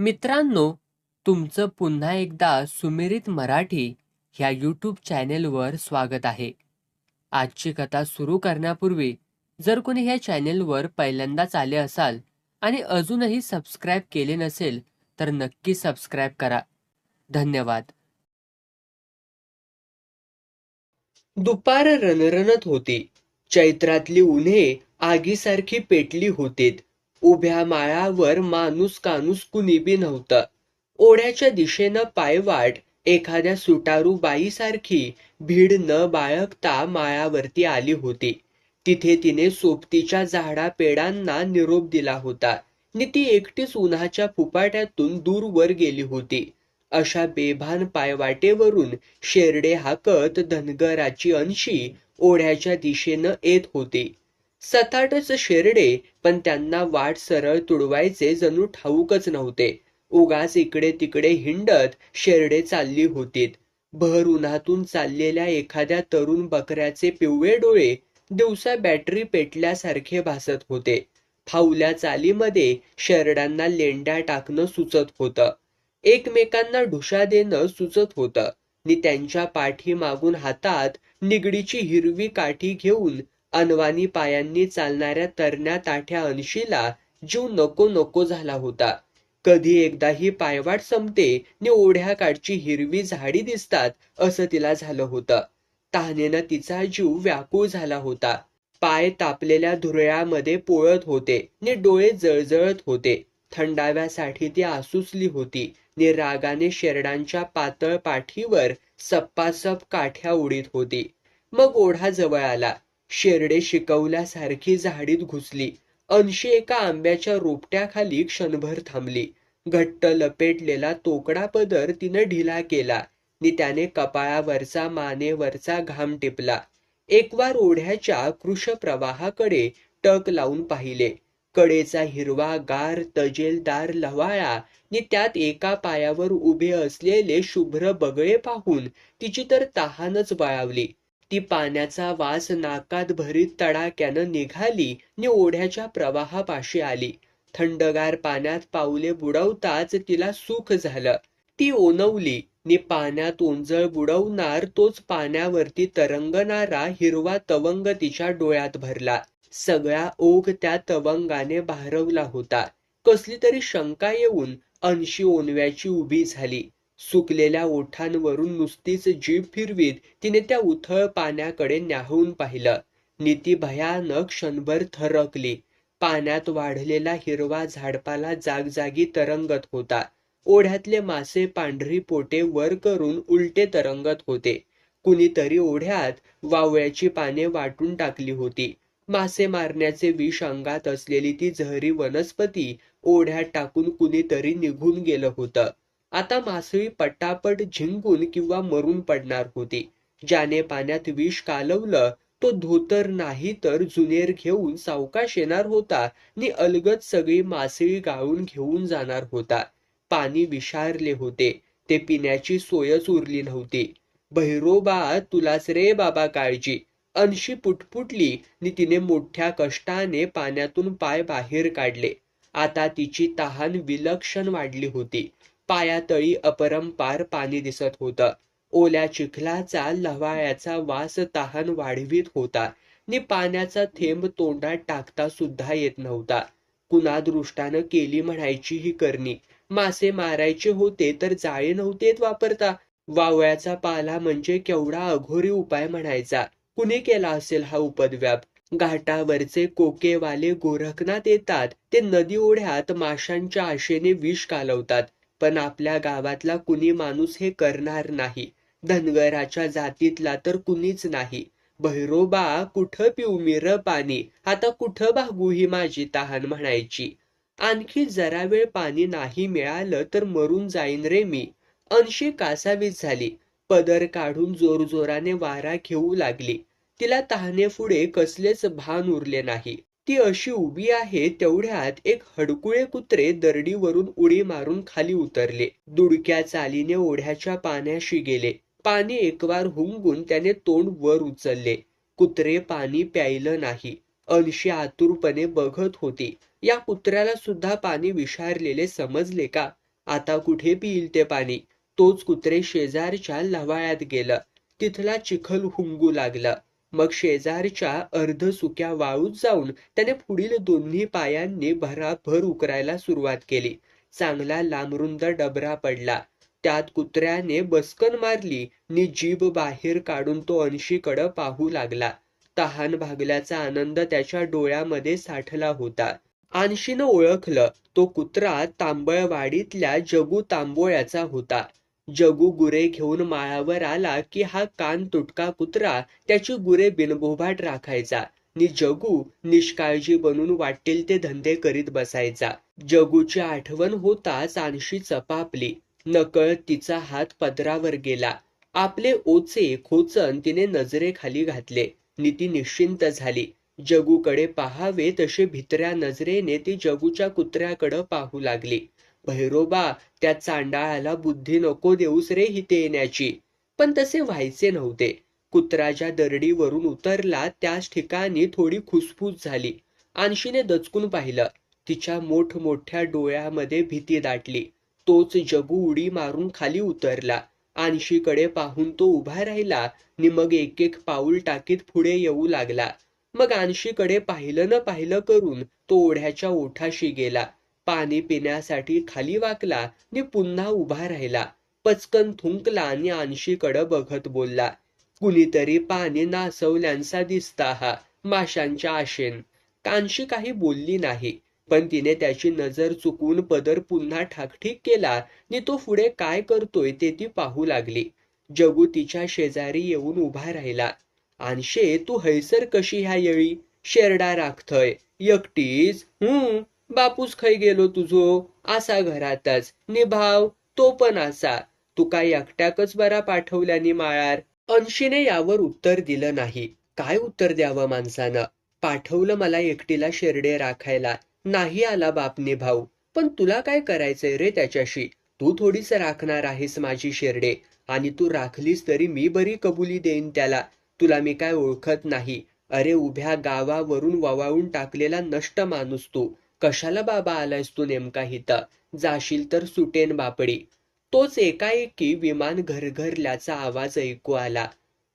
मित्रांनो तुमचं पुन्हा एकदा सुमिरित मराठी ह्या यूट्यूब चॅनेलवर स्वागत आहे. आजची कथा सुरू करण्यापूर्वी जर कोणी ह्या चॅनेलवर पहिल्यांदाच आले असाल आणि अजूनही सबस्क्राईब केले नसेल तर नक्की सबस्क्राईब करा. धन्यवाद. दुपार रणरणत होती. चैत्रातली उन्हे आगीसारखी पेटली होतीत. उभ्या माळावर माणूस कानूस कुणीबी नव्हतं. ओढ्याच्या दिशेनं पायवाट एखाद्या सुटारू बाईसारखी भीड न बाळगता माळावरती आली होती. तिथे तिने सोबतीच्या झाडा पेडांना निरोप दिला होता. नि ती एकटीच उन्हाच्या फुपाट्यातून दूरवर गेली होती. अशा बेभान पायवाटेवरून शेरडे हाकत धनगराची अंशी ओढ्याच्या दिशेनं येत होती. सताटच शेरडे पण त्यांना वाट सरळ तुडवायचे जणू ठाऊकच नव्हते. उगाच इकडे तिकडे हिंडत शेरडे चालली होतीत. भर उन्हातून चाललेल्या एखाद्या तरुण बकऱ्याचे पिवळे डोळे दिवसा बॅटरी पेटल्यासारखे भासत होते. फावल्या चालीमध्ये शेरडांना लेंड्या टाकणं सुचत होतं. एकमेकांना ढुशा देणं सुचत होतं. नि त्यांच्या पाठीमागून हातात निगडीची हिरवी काठी घेऊन अनवानी पायांनी चालणाऱ्या तरण्या ताठ्या अंशीला जीव नको नको झाला होता. कधी एकदा ही पायवाट संपते नि ओढ्याकाठची हिरवी झाडी दिसतात असं तिला झालं होतं. तहानेनं तिचा जीव व्याकुळ झाला होता. पाय तापलेल्या धुरळ्यामध्ये पोळत होते नि डोळे जळजळत होते. थंडाव्यासाठी ती आसुसली होती नि रागाने शेरडांच्या पातळ पाठीवर सप्पासप काठ्या उडीत होती. मग ओढा जवळ आला. शेरडे शिकवल्यासारखी झाडीत घुसली. अंशी एका आंब्याच्या रोपट्याखाली क्षणभर थांबली. घट्ट लपेटलेला तोकडा पदर तिनं ढिला केला. नि त्याने कपाळावरचा मानेवरचा घाम टिपला. एकवार ओढ्याच्या कृष प्रवाहाकडे टक लावून पाहिले. कडेचा हिरवा गार तजेलदार लवाळा नि त्यात एका पायावर उभे असलेले शुभ्र बगळे पाहून तिची तर तहानच बळावली ती पाण्याचा वास नाकात भरीत तडाक्यानं निघाली नि ओढ्याच्या प्रवाहापाशी आली. थंडगार पाण्यात पाऊले बुडवताच तिला सुख झालं. ती ओनवली नि पाण्यात ओंजळ बुडवणार तोच पाण्यावरती तरंगणारा हिरवा तवंग तिच्या डोळ्यात भरला. सगळा ओघ त्या तवंगाने भारवला होता. कसली तरी शंका येऊन अंशी ओनव्याची उभी झाली. सुकलेल्या ओठांवरून नुसतीच जीभ फिरवीत तिने त्या उथळ पाण्याकडे न्याहून पाहिलं. नीती भयानक क्षणभर थरकली. पाण्यात वाढलेला हिरवा झाडपाला जागजागी तरंगत होता. ओढ्यातले मासे पांढरी पोटे वर करून उलटे तरंगत होते. कुणीतरी ओढ्यात वावळ्याची पाने वाटून टाकली होती. मासे मारण्याचे विष अंगात असलेली ती जहरी वनस्पती ओढ्यात टाकून कुणीतरी निघून गेलं होतं. आता मासळी पटापट झिंकून किंवा मरून पडणार होती. ज्याने पाण्यात विष कालवलं तो धोतर नाही तर जुनेर घेऊन सावकाश येणार होता नि अलगद सगळी मासळी गाळून घेऊन जाणार होता. पाणी विषारले होते. ते पिण्याची सोयच उरली नव्हती. भैरोबा तुलाच रे बाबा काळजी अंशी पुटपुटली नि तिने मोठ्या कष्टाने पाण्यातून पाय बाहेर काढले. आता तिची तहान विलक्षण वाढली होती. पायातळी अपरंपार पाणी दिसत होतं. ओल्या चिखलाचा लवाळ्याचा वास तहान वाढवीत होता. नि पाण्याचा थेंब तोंडात टाकता सुद्धा येत नव्हता. कुणादृष्टानं केली म्हणायची ही करणी. मासे मारायचे होते तर जाळे नव्हतेत वापरता. वावळ्याचा पाला म्हणजे केवढा अघोरी उपाय म्हणायचा. कुणी केला असेल हा उपद्व्याप? घाटावरचे कोकेवाले गोरखनात येतात. ते नदी ओढ्यात माशांच्या आशेने विष कालवतात. पण आपल्या गावातला कुणी माणूस हे करणार नाही. धनगराच्या जातीतला तर कुणीच नाही. भैरोबा कुठं पिऊ मिर पाणी? आता कुठं भागू ही माझी तहान म्हणायची. आणखी जरा वेळ पाणी नाही मिळालं तर मरून जाईन रे मी. अंशी कासावीस झाली. पदर काढून जोरजोराने वारा घेऊ लागली. तिला तहाने पुढे कसलेच भान उरले नाही. ती अशी उभी आहे तेवढ्यात एक हडकुळे कुत्रे दरडीवरून उडी मारून खाली उतरले. दुडक्या चालीने ओढ्याच्या पाण्याशी गेले. पाणी एकवार हुंगून त्याने तोंड वर उचलले. कुत्रे पाणी प्यायलं नाही. अंशी आतुरपणे बघत होती. या कुत्र्याला सुद्धा पाणी विषारलेले समजले का? आता कुठे पिईल ते पाणी? तोच कुत्रे शेजारच्या लवाळ्यात गेलं. तिथला चिखल हुंगू लागला. मग शेजारच्या अर्धसुक्या वाळूत जाऊन त्याने पुढील दोन्ही पायांनी भराभर उकरायला सुरुवात केली. चांगला लांबरुंद डबरा पडला. त्यात कुत्र्याने बसकन मारली नि जीभ बाहेर काढून तो अंशीकडं पाहू लागला. तहान भागल्याचा आनंद त्याच्या डोळ्यामध्ये साठला होता. आणशीनं ओळखलं तो कुत्रा तांबळवाडीतल्या जगू तांबोळ्याचा होता. जगू गुरे घेऊन माळावर आला की हा कान तुटका कुत्रा त्याची गुरे बिनबोभाट राखायचा. नि जगू निष्काळजी बनून वाटेल ते धंदे करीत बसायचा. जगूची आठवण होताच आणशी चपापली. नकळत तिचा हात पदरावर गेला. आपले ओचे खोचन तिने नजरेखाली घातले. नि ती निश्चिंत झाली. जगूकडे पाहावे तसे भित्र्या नजरेने ती जगूच्या कुत्र्याकडं पाहू लागली. भैरोबा त्या चांडाळाला बुद्धी नको देऊस रे हिते येण्याची. पण तसे व्हायचे नव्हते. कुत्रा ज्या दरडीवरून उतरला त्याच ठिकाणी थोडी खुसफुस झाली. आणशीने दचकून पाहिलं. तिच्या मोठमोठ्या डोळ्यामध्ये भीती दाटली. तोच जगू उडी मारून खाली उतरला. आणशीकडे पाहून तो उभा राहिला. नि मग एक एक पाऊल टाकीत पुढे येऊ लागला. मग आणशीकडे पाहिलं न पाहिलं करून तो ओढ्याच्या ओठाशी गेला. पाणी पिण्यासाठी खाली वाकला नि पुन्हा उभा राहिला. पचकन थुंकला आणि आणशीकडं बघत बोलला कुणीतरी पाणी नासवल्यांचा दिसता हा माशांच्या आशेन. कांशी काही बोलली नाही पण तिने त्याची नजर चुकवून पदर पुन्हा ठाकठीक केला नि तो पुढे काय करतोय ते ती पाहू लागली. जगू तिच्या शेजारी येऊन उभा राहिला. आणशे तू हैसर कशी ह्या येळी? शेरडा राखतय. एकटीच? हम्म बापूस खै गेलो तुझो? असा घरातच. निभाव तो पण असा तू काय एकट्याकच बरा पाठवल्याने माळार. अंशीने यावर उत्तर दिलं नाही. काय उत्तर द्यावं माणसानं? पाठवलं मला एकटीला शेरडे राखायला. नाही आला बापने भाऊ पण तुला काय करायचंय रे त्याच्याशी? तू थोडीच राखणार आहेस माझी शेरडे. आणि तू राखलीस तरी मी बरी कबुली देईन त्याला. तुला मी काय ओळखत नाही. अरे उभ्या गावावरून ववाळून टाकलेला नष्ट माणूस तू. कशाला बाबा आलायस तू नेमका हिता जाशील तर सुटेन बापडी. तोच एकाएकी विमान घरघरल्याचा आवाज ऐकू आला.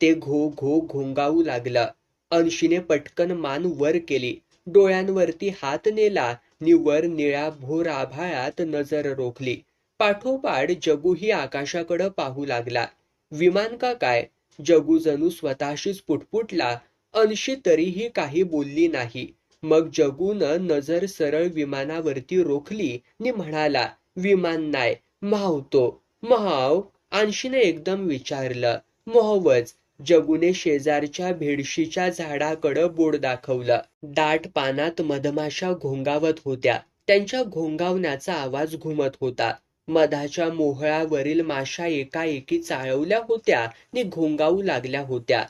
ते घो घो घोंगावू लागलं. अंशीने पटकन मान वर केली. डोळ्यांवरती हात नेला निवर निळ्या भोर आभाळात नजर रोखली. पाठोपाठ जगूही आकाशाकडं पाहू लागला. विमान का काय? जगू जणू स्वतःशीच पुटपुटला. अंशी तरीही काही बोलली नाही. मग जगून नजर सरळ विमानावरती रोखली नि म्हणाला विमान नाय म्हावतो महाव. आणशीने एकदम विचारलं मोहवच जगूने शेजारच्या भेडशीच्या झाडाकडं बोड दाखवलं. दाट पानात मधमाशा घोंगावत होत्या. त्यांच्या घोंगावण्याचा आवाज घुमत होता. मधाच्या मोहळावरील माशा एकाएकी चाळवल्या होत्या नि घोंगावू लागल्या होत्या.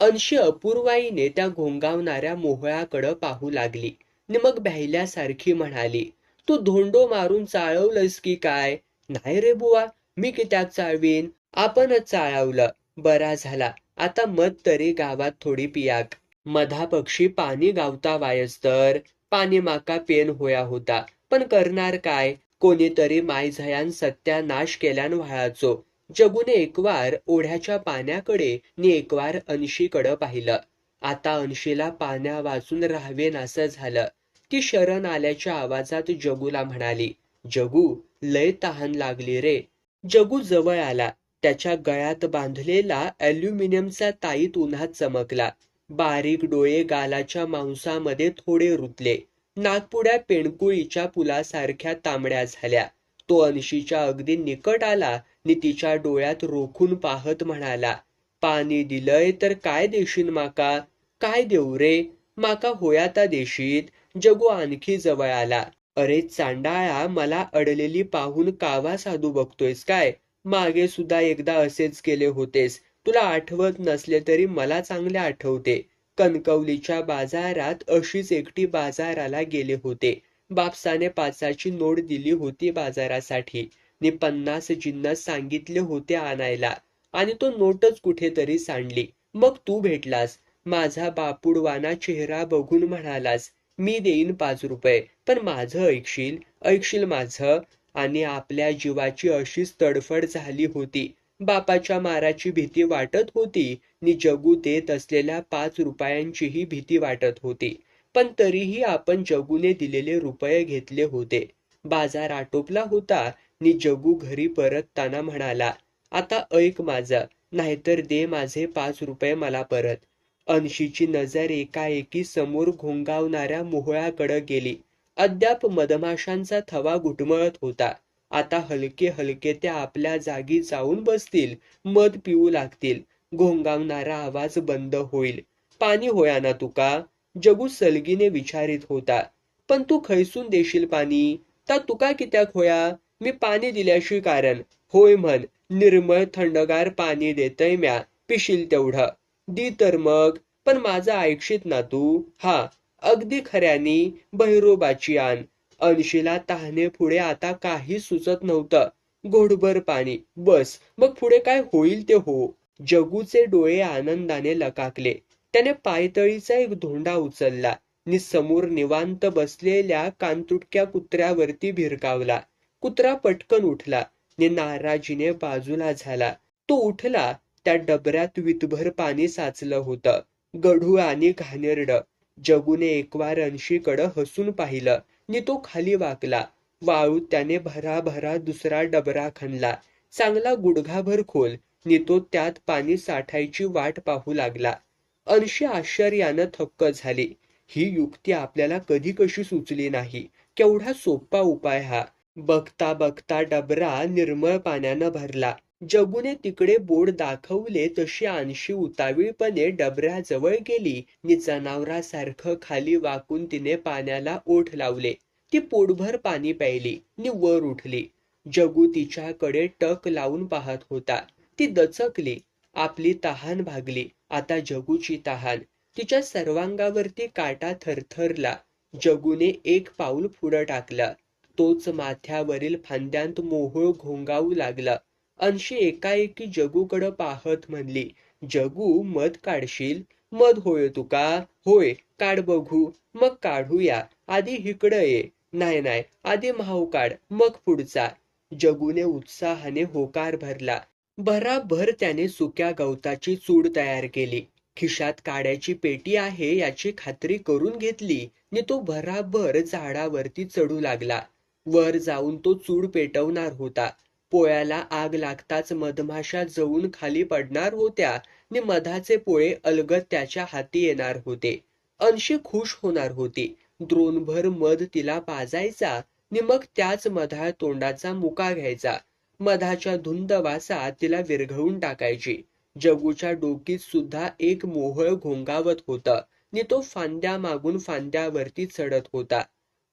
अंशी अपूर्वाईने त्या घोंगावणाऱ्या मोहळाकडं पाहू लागली. नि मग भ्यायल्यासारखी म्हणाली तू धोंडो मारून चाळवलंस की काय? नाही रे बुवा मी कित्याक चाळवीन? आपणच चाळवलं. बरा झाला. आता मध तरी गावात थोडी पियाक. मधा पक्षी पाणी गावता वायस तर पाणी माका पेन होया होता. पण करणार काय? कोणीतरी मायझयान सत्यानाश केल्यान व्हाळाचो. जगूने एकवार ओढ्याच्या पाण्याकडे नि एकवार अंशीकडं पाहिलं. आता अंशीला पाण्या वाचून राहावेन असं झालं. ती शरण आल्याच्या आवाजात जगूला म्हणाली जगू लय तहान लागली रे. जगू जवळ आला. त्याच्या गळ्यात बांधलेला अल्युमिनियमचा ताईत उन्हात चमकला. बारीक डोळे गालाच्या मांसामध्ये थोडे रुतले. नागपुड्या पेणकुळीच्या पुलासारख्या तांबड्या झाल्या. तो अंशीच्या अगदी निकट आला नि तिच्या डोळ्यात रोखून पाहत म्हणाला पाणी दिलंय तर काय देशील माका? काय देऊ रे? माका होयाता देशीत? जगू आणखी जवळ आला. अरे चांडाळा मला अडलेली पाहून कावा साधू बघतोयस काय? मागे सुद्धा एकदा असेच केले होतेस. तुला आठवत नसले तरी मला चांगले आठवते. कणकवलीच्या बाजारात अशीच एकटी बाजाराला गेले होते. बापसाने पाचाची नोट दिली होती बाजारासाठी. नि पन्नास जिन्नस सांगितले होते आणायला. आणि तो नोटच कुठेतरी सांडली. मग तू भेटलास. माझा बापुडवाना चेहरा बघून म्हणालास मी देईन पाच रुपये पण माझं ऐकशील? ऐकशील माझं? आणि आपल्या जीवाची अशीच तडफड झाली होती. बापाच्या माराची भीती वाटत होती. नि जगू देत असलेल्या पाच रुपयांचीही भीती वाटत होती. पण तरीही आपण जगूने दिलेले रुपये घेतले होते. बाजार आटोपला होता. नि जगू घरी परतताना म्हणाला आता ऐक माझं नाहीतर दे माझे पाच रुपये मला परत. अंशीची नजर एकाएकी समोर घोंगावणाऱ्या मोहळाकडे गेली. अद्याप मधमाशांचा थवा घुटमळत होता. आता हलके हलके त्या आपल्या जागी जाऊन बसतील मध पिऊ लागतील. घोंगावणारा आवाज बंद होईल. पाणी होया ना तुका? जगू सलगीने विचारित होता. पण तू खैसून देशील पाणी? ता तुका कित्याक होया? मी पाणी दिल्याशी कारण. होय म्हण निर्मळ थंडगार पाणी देतय म्या पिशील तेवढं. दी तर मग पण माझं ऐकशीत ना तू. हा अगदी खऱ्यानी बहिरोबाची आण अंशीला तहाने पुढे आता काही सुचत नव्हतं. घोडभर पाणी. बस मग पुढे काय होईल ते हो. जगूचे डोळे आनंदाने लकाकले. त्याने पायतळीचा एक धोंडा उचलला. नि समोर निवांत बसलेल्या कानतुटक्या कुत्र्यावरती भिरकावला. कुत्रा पटकन उठला. नि नाराजीने बाजूला झाला. तो उठला. त्या डबऱ्यात वितभर पाणी साचलं होतं. गढू आणि घाणेरड. जगूने एकवार अंशीकडं हसून पाहिलं. नि तो खाली वाकला. वाळू त्याने भराभरा दुसरा डबरा खणला. चांगला गुडघाभर खोल. नि तो त्यात पाणी साठायची वाट पाहू लागला. अंशी आश्चर्यानं थक्क झाली. ही युक्ती आपल्याला कधी कशी सुचली नाही. केवढा सोपा उपाय हा. बघता बघता डबरा निर्मळ पाण्यानं भरला. जगूने तिकडे बोर्ड दाखवले तशी आणशी उतावीळपणे डबऱ्याजवळ गेली. नि जनावरासारखं खाली वाकून तिने पाण्याला ओठ लावले. ती पोटभर पाणी प्यायली. नि वर उठली. जगू तिच्याकडे टक लावून पाहत होता. ती दचकली. आपली तहान भागली. आता जगूची तहान. तिच्या सर्वांगावरती काटा थरथरला. जगूने एक पाऊल पुढं टाकलं. तोच माथ्यावरील फांद्यांत मोहोळ घोंगावू लागला. अंशी एकाएकी जगूकडं पाहत म्हणली जगू मध काढशील? मध होय तुका? होय काढ बघू. मग काढूया. आधी हिकडं ये. नाही नाही आधी म्हाऊ काढ. मग पुढचा. जगूने उत्साहाने होकार भरला. भराभर त्याने सुक्या गवताची चूड तयार केली. खिशात काड्याची पेटी आहे याची खात्री करून घेतली नि तो भराभर झाडावरती चढू लागला. वर जाऊन तो चूड पेटवणार होता. पोळ्याला आग लागताच मधमाशा जवून खाली पडणार होत्या नि मधाचे पोळे अलगद त्याच्या हाती येणार होते. अंशी खुश होणार होती. द्रोणभर मध तिला पाजायचा नि मग त्याच मधाळ तोंडाचा मुका घ्यायचा. मधाच्या धुंद वासात तिला विरघळून टाकायची. जगूच्या डोकीत सुद्धा एक मोहळ घोंगावत होतं. नि तो फांद्या मागून फांद्यावरती चढत होता.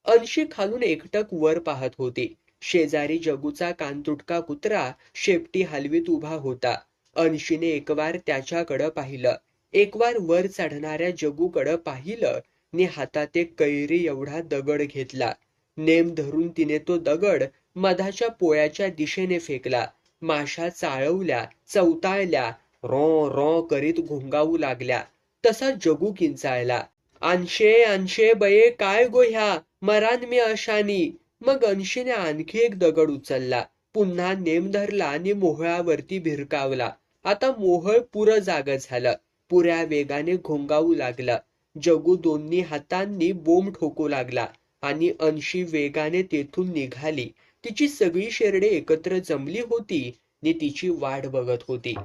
अंशी खालून एकटक वर पाहत होती. शेजारी जगूचा कानतुटका कुत्रा शेपटी हलवीत उभा होता. अंशीने एकवार त्याच्याकडं पाहिलं. एकवार वर चढणाऱ्या जगूकडं पाहिलं. नि हातात एक कैरी एवढा दगड घेतला. नेम धरून तिने तो दगड मधाच्या पोळ्याच्या दिशेने फेकला. माशा चाळवल्या चवताळल्या रॉ रॉ करीत घोंगावू लागल्या. तसा जगू किंचाळला. आणशे आणशे बये काय गो ह्या? मरान मी अशानी. मग अंशीने आणखी एक दगड उचलला. पुन्हा नेम धरला आणि मोहळावरती भिरकावला. आता मोहळ पुरं जाग झालं. पुऱ्या वेगाने घोंगावू लागला. जगू दोन्ही हातांनी बोंब ठोकू लागला. आणि अंशी वेगाने तेथून निघाली. तिची सगळी शेरडे एकत्र जमली होती. नि तिची वाट बघत होती.